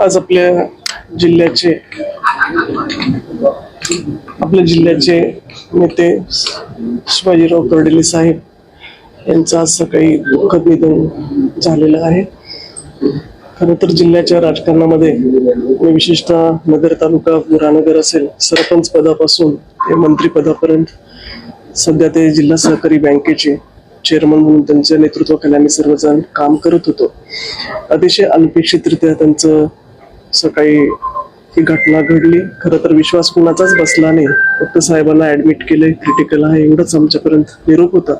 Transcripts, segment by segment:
आज आपल्या जिल्ह्याचे आपल्या जिल्ह्याचे नेते शिवाजीराव कर्डिले साहेब यांचं आज सकाळी दुःखद निधन झालेलं आहे. खरं तर जिल्ह्याच्या राजकारणामध्ये विशेषतः नगर तालुका मुरानगर असेल सरपंच पदापासून ते मंत्रीपदापर्यंत सध्या ते जिल्हा सहकारी बँकेचे चेअरमन म्हणून त्यांच्या नेतृत्वाखाली आम्ही सर्वजण काम करत होतो. अतिशय अनपेक्षितरित्या त्यांचं सकाळी ही घटना घडली. खरं तर विश्वास कुणाचाच बसला नाही. फक्त साहेबांना ऍडमिट केले क्रिटिकल आहे एवढंच आमच्यापर्यंत निरोप होता.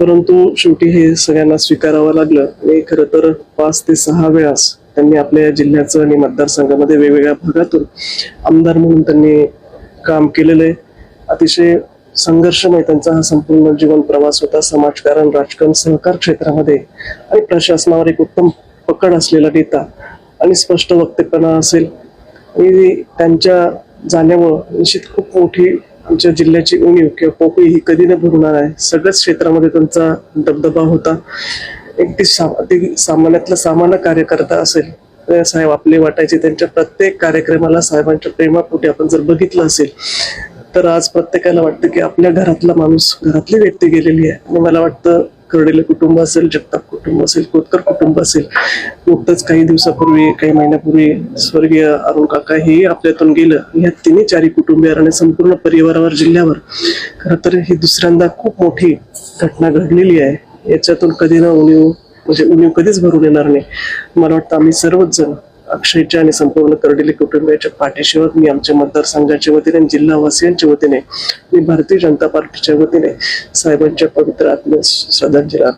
परंतु शेवटी हे सगळ्यांना स्वीकारावं लागलं आणि खरं तर पाच ते सहा वेळास त्यांनी आपल्या या जिल्ह्याचं आणि मतदारसंघामध्ये वेगवेगळ्या भागातून आमदार म्हणून त्यांनी काम केलेलं आहे. अतिशय संघर्षमय त्यांचा हा संपूर्ण जीवन प्रवास होता. समाजकारण राजकारण सहकार क्षेत्रामध्ये आणि प्रशासनावर एक उत्तम पकड असलेला नेता आणि स्पष्ट वक्तव्यपणा असेल. आणि त्यांच्या जाण्यामुळं निश्चित खूप मोठी आमच्या जिल्ह्याची उणीव किंवा पोकळी ही कधी न भरणार आहे. सगळ्याच क्षेत्रामध्ये त्यांचा दबदबा होता. एक ती सा ती सामान्यातला सामान्य कार्यकर्ता असेल साहेब आपले वाटायचे. त्यांच्या प्रत्येक कार्यक्रमाला साहेबांच्या प्रेमापोटी आपण जर बघितलं असेल तर आज प्रत्येकाला वाटतं की आपल्या घरातला माणूस घरातली व्यक्ती गेलेली आहे. आणि मला वाटतं कर्डेले कुटुंब असेल जगताप कुटुंब असेल कोतकर कुटुंब असेल नुकतंच काही दिवसापूर्वी काही महिन्यापूर्वी स्वर्गीय अरुण काका हे आपल्यातून गेलं. या तिन्ही चारी कुटुंबियावर आणि संपूर्ण परिवारावर जिल्ह्यावर खरं तर ही दुसऱ्यांदा खूप मोठी घटना घडलेली आहे. याच्यातून कधी ना उणीव म्हणजे उणीव कधीच भरून येणार नाही. मला वाटतं आम्ही सर्वच जण अक्षयच्या आणि संपूर्ण कर्डिले कुटुंबियाच्या पाठीशी मी आमच्या मतदारसंघाच्या वतीने जिल्हावासियांच्या वतीने मी भारतीय जनता पार्टीच्या वतीने साहेबांच्या पवित्र आत्म्यास श्रद्धांजली